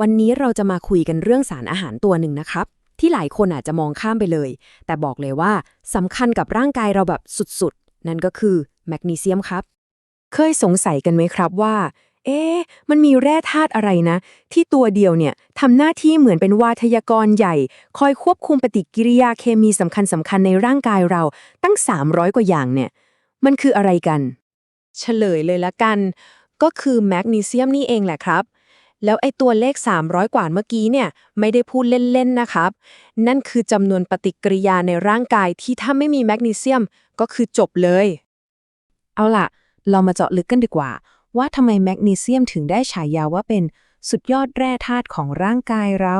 วันนี้เราจะมาคุยกันเรื่องสารอาหารตัวหนึ่งนะครับ ที่หลายคนอาจจะมองข้ามไปเลย แต่บอกเลยว่าสำคัญกับร่างกายเราแบบสุดๆ นั่นก็คือแมกนีเซียมครับ เคยสงสัยกันไหมครับว่า เอ๊ะ มันมีแร่ธาตุอะไรนะ ที่ตัวเดียวเนี่ยทำหน้าที่เหมือนเป็นวาทยากรใหญ่ คอยควบคุมปฏิกิริยาเคมีสำคัญสำคัญในร่างกายเราตั้ง 300 กว่าอย่างเนี่ย มันคืออะไรกัน เฉลยเลยละกัน ก็คือแมกนีเซียมนี่เองแหละครับ แล้วไอ้ตัวเลข 300 กว่าเมื่อกี้เนี่ยไม่ได้พูดเล่น ๆ นะครับ นั่นคือจำนวนปฏิกิริยาในร่างกายที่ถ้าไม่มีแมกนีเซียมก็คือจบเลย เอาล่ะ เรามาเจาะลึกกันดีกว่า ว่าทำไมแมกนีเซียมถึงได้ฉายาว่าเป็นสุดยอดแร่ธาตุของร่างกายเรา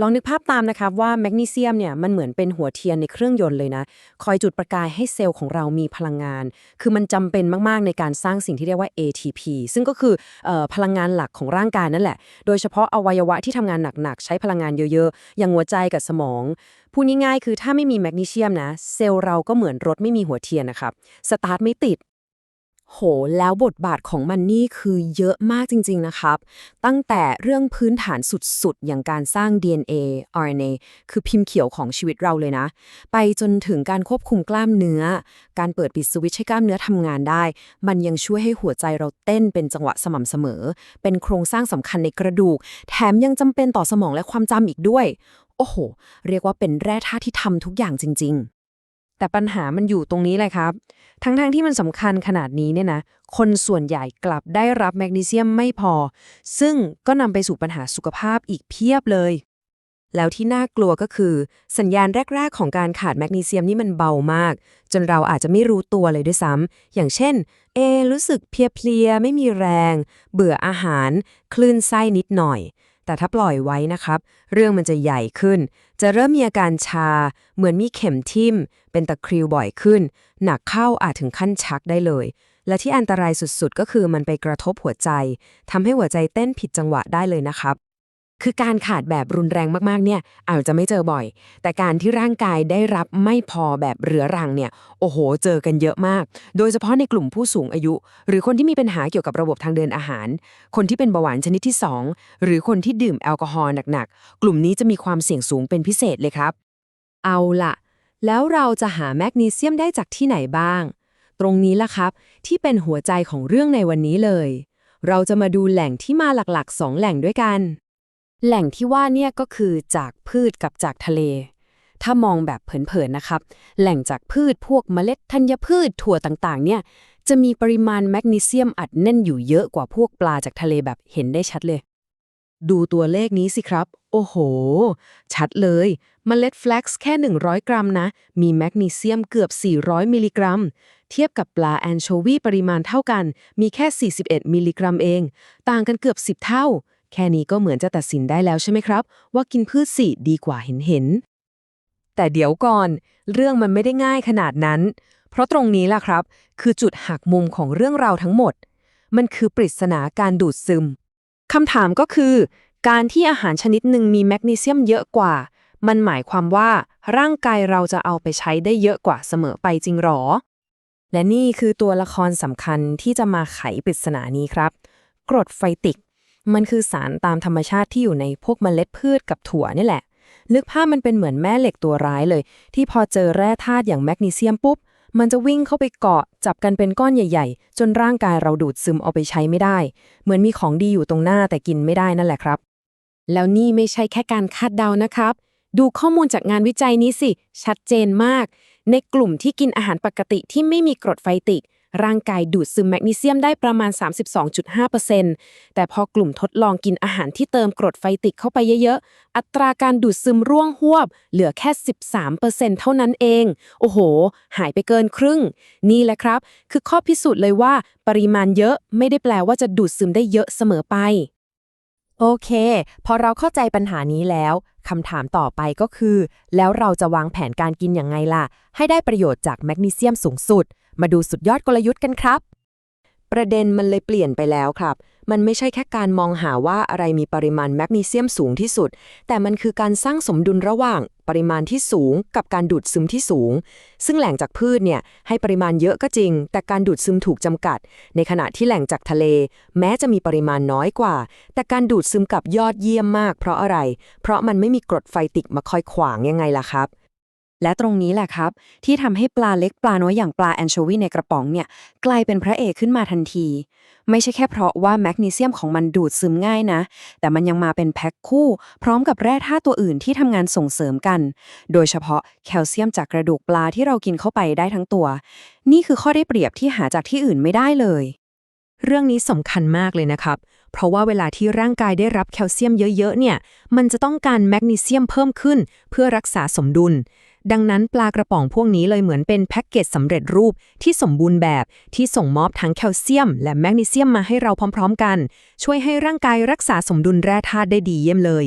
ลองนึกภาพตามนะครับว่าแมกนีเซียมเนี่ยมันเหมือนเป็นหัวเทียนในเครื่องยนต์เลยนะ คอยจุดประกายให้เซลล์ของเรามีพลังงาน คือมันจำเป็นมากๆในการสร้างสิ่งที่เรียกว่า ATP ซึ่งก็คือออพลังงานหลักของร่างกายนั่นแหละ โดยเฉพาะอวัยวะที่ทำงานหนักๆ ใช้พลังงานเยอะๆ อย่างหัวใจกับสมองพูดง่ายๆคือถ้าไม่มีแมกนีเซียมนะ เซลล์เราก็เหมือนรถไม่มีหัวเทียนนะครับ สตาร์ทไม่ติด โห แล้วบทบาทของมันนี่คือเยอะมากจริง ๆ นะครับ ตั้งแต่เรื่องพื้นฐานสุด ๆ อย่างการสร้าง DNA RNA คือพิมพ์เขียวของชีวิตเราเลยนะ ไปจนถึงการควบคุมกล้ามเนื้อ การเปิดปิดสวิตช์ให้กล้ามเนื้อทำงานได้ มันยังช่วยให้หัวใจเราเต้นเป็นจังหวะสม่ำเสมอ เป็นโครงสร้างสำคัญในกระดูก แถมยังจำเป็นต่อสมองและความจำอีกด้วย โอ้โห เรียกว่าเป็นแร่ธาตุที่ทำทุกอย่างจริง ๆ แต่ปัญหามันอยู่ตรงนี้เลยครับ ทั้งๆทที่มันสำคัญขนาดนี้เนี่ยนะ คนส่วนใหญ่กลับได้รับแมกนีเซียมไม่พอ ซึ่งก็นำไปสู่ปัญหาสุขภาพอีกเพียบเลย แล้วที่น่ากลัวก็คือ สัญญาณแรก ๆ ของการขาดแมกนีเซียมนี่มันเบามาก จนเราอาจจะไม่รู้ตัวเลยด้วยซ้ำ อย่างเช่น เอ รู้สึกเพลียๆ ไม่มีแรง เบื่ออาหาร คลื่นไส้นิดหน่อย แต่ถ้าปล่อยไว้นะครับ เรื่องมันจะใหญ่ขึ้น จะเริ่มมีอาการชา เหมือนมีเข็มทิ่ม เป็นตะคริวบ่อยขึ้น หนักเข้าอาจถึงขั้นชักได้เลย และที่อันตรายสุดๆ ก็คือมันไปกระทบหัวใจทำให้หัวใจเต้นผิดจังหวะได้เลยนะครับ คือการขาดแบบรุนแรงมากๆเนี่ยอาจจะไม่เจอบ่อย แต่การที่ร่างกายได้รับไม่พอแบบเรื้อรังเนี่ยโอ้โห เจอกันเยอะมาก โดยเฉพาะในกลุ่มผู้สูงอายุ หรือคนที่มีปัญหาเกี่ยวกับระบบทางเดินอาหาร คนที่เป็นเบาหวานชนิดที่ 2 หรือคนที่ดื่มแอลกอฮอล์หนักๆ กลุ่มนี้จะมีความเสี่ยงสูงเป็นพิเศษเลยครับ เอาล่ะ แล้วเราจะหาแมกนีเซียมได้จากที่ไหนบ้าง ตรงนี้ล่ะครับ ที่เป็นหัวใจของเรื่องในวันนี้เลย เราจะมาดูแหล่งที่มาหลักๆ 2 แหล่งด้วยกัน แหล่งที่ว่าเนี่ยก็คือจากพืชกับจากทะเล ถ้ามองแบบเผินๆนะครับ แหล่งจากพืชพวกเมล็ดธัญพืชถั่วต่างๆ เนี่ยจะมีปริมาณแมกนีเซียมอัดแน่นอยู่เยอะกว่าพวกปลาจากทะเลแบบเห็นได้ชัดเลย ดูตัวเลขนี้สิครับ โอ้โห ชัดเลยเมล็ดแฟลกซ์แค่ 100 กรัมนะ มีแมกนีเซียมเกือบ 400 มิลลิกรัม เทียบกับปลาแอนโชวีปริมาณเท่ากัน มีแค่ 41 มิลลิกรัมเอง ต่างกันเกือบ 10 เท่า แค่นี้ก็เหมือนจะตัดสินได้แล้วใช่ไหมครับ ว่ากินพืชสีดีกว่าเห็นเห็น แต่เดี๋ยวก่อน เรื่องมันไม่ได้ง่ายขนาดนั้น เพราะตรงนี้ล่ะครับ คือจุดหักมุมของเรื่องราวทั้งหมด มันคือปริศนาการดูดซึมคำถามก็คือ การที่อาหารชนิดหนึ่งมีแมกนีเซียมเยอะกว่า มันหมายความว่าร่างกายเราจะเอาไปใช้ได้เยอะกว่าเสมอไปจริงหรอ และนี่คือตัวละครสำคัญที่จะมาไขปริศนานี้ครับ กรดไฟติก มันคือสารตามธรรมชาติที่อยู่ในพวกเมล็ดพืชกับถั่วนี่แหละ นึกภาพมันเป็นเหมือนแม่เหล็กตัวร้ายเลย ที่พอเจอแร่ธาตุอย่างแมกนีเซียมปุ๊บ มันจะวิ่งเข้าไปเกาะจับกันเป็นก้อนใหญ่ ๆ จนร่างกายเราดูดซึมเอาไปใช้ไม่ได้ เหมือนมีของดีอยู่ตรงหน้าแต่กินไม่ได้นั่นแหละครับ แล้วนี่ไม่ใช่แค่การคาดเดานะครับ ดูข้อมูลจากงานวิจัยนี้สิ ชัดเจนมาก ในกลุ่มที่กินอาหารปกติที่ไม่มีกรดไฟติก ร่างกายดูดซึมแมกนีเซียมได้ประมาณ 32.5%แต่พอกลุ่มทดลองกินอาหารที่เติมกรดไฟติกเข้าไปเยอะๆ อัตราการดูดซึมร่วงหวบ เหลือแค่ 13%เท่านั้นเอง โอ้โห หายไปเกินครึ่ง นี่แหละครับ คือข้อพิสูจน์เลยว่า ปริมาณเยอะไม่ได้แปลว่าจะดูดซึมได้เยอะเสมอไป โอเค พอเราเข้าใจปัญหานี้แล้วคำถามต่อไปก็คือ แล้วเราจะวางแผนการกินยังไงล่ะ ให้ได้ประโยชน์จากแมกนีเซียมสูงสุด มาดูสุดยอดกลยุทธ์กันครับ ประเด็นมันเลยเปลี่ยนไปแล้วครับ มันไม่ใช่แค่การมองหาว่าอะไรมีปริมาณแมกนีเซียมสูงที่สุด แต่มันคือการสร้างสมดุลระหว่างปริมาณที่สูงกับการดูดซึมที่สูง ซึ่งแหล่งจากพืชเนี่ยให้ปริมาณเยอะก็จริง แต่การดูดซึมถูกจำกัด ในขณะที่แหล่งจากทะเล แม้จะมีปริมาณน้อยกว่า แต่การดูดซึมกับยอดเยี่ยมมาก เพราะอะไร เพราะมันไม่มีกรดไฟติกมาคอยขวางยังไงล่ะครับ และตรงนี้แหละครับ ที่ทำให้ปลาเล็กปลาน้อยอย่างปลาแอนโชวีในกระป๋องเนี่ยกลายเป็นพระเอกขึ้นมาทันที ไม่ใช่แค่เพราะว่าแมกนีเซียมของมันดูดซึมง่ายนะ แต่มันยังมาเป็นแพ็คคู่ พร้อมกับแร่ธาตุตัวอื่นที่ทำงานส่งเสริมกัน โดยเฉพาะแคลเซียมจากกระดูกปลาที่เรากินเข้าไปได้ทั้งตัว นี่คือข้อได้เปรียบที่หาจากที่อื่นไม่ได้เลยเรื่องนี้สำคัญมากเลยนะครับ เพราะว่าเวลาที่ร่างกายได้รับแคลเซียมเยอะๆ เนี่ย มันจะต้องการแมกนีเซียมเพิ่มขึ้น เพื่อรักษาสมดุล ดังนั้นปลากระป๋องพวกนี้เลยเหมือนเป็นแพ็กเกจสำเร็จรูปที่สมบูรณ์แบบที่ส่งมอบทั้งแคลเซียม และแมกนีเซียมมาให้เราพร้อม ๆ กัน ช่วยให้ร่างกายรักษาสมดุลแร่ธาตุได้ดีเยี่ยมเลย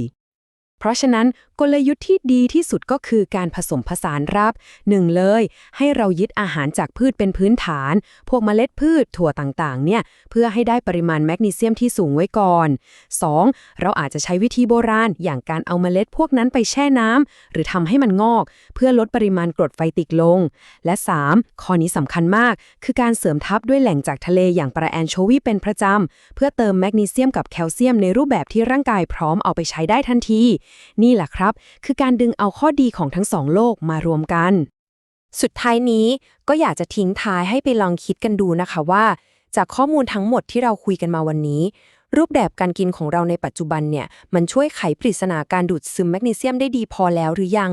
เพราะฉะนั้น กลยุทธ์ที่ดีที่สุดก็คือการผสมผสานรับหนึ่งเลย ให้เรายึดอาหารจากพืชเป็นพื้นฐาน พวกเมล็ดพืชถั่วต่างๆ เนี่ย เพื่อให้ได้ปริมาณแมกนีเซียมที่สูงไว้ก่อน 2. เราอาจจะใช้วิธีโบราณ อย่างการเอาเมล็ดพวกนั้นไปแช่น้ำหรือทำให้มันงอก เพื่อลดปริมาณกรดไฟติกลง และ 3. ข้อนี้สำคัญมาก คือการเสริมทับด้วยแหล่งจากทะเลอย่างปลาแอนโชวีเป็นประจำเพื่อเติมแมกนีเซียมกับแคลเซียมในรูปแบบที่ร่างกายพร้อมเอาไปใช้ได้ทันที นี่แหละครับรับ คือการดึงเอาข้อดีของทั้งสองโลกมารวมกัน สุดท้ายนี้ก็อยากจะทิ้งท้ายให้ไปลองคิดกันดูนะคะว่า จากข้อมูลทั้งหมดที่เราคุยกันมาวันนี้ รูปแบบการกินของเราในปัจจุบันเนี่ยมันช่วยไขปริศนาการดูดซึมแมกนีเซียมได้ดีพอแล้วหรือยัง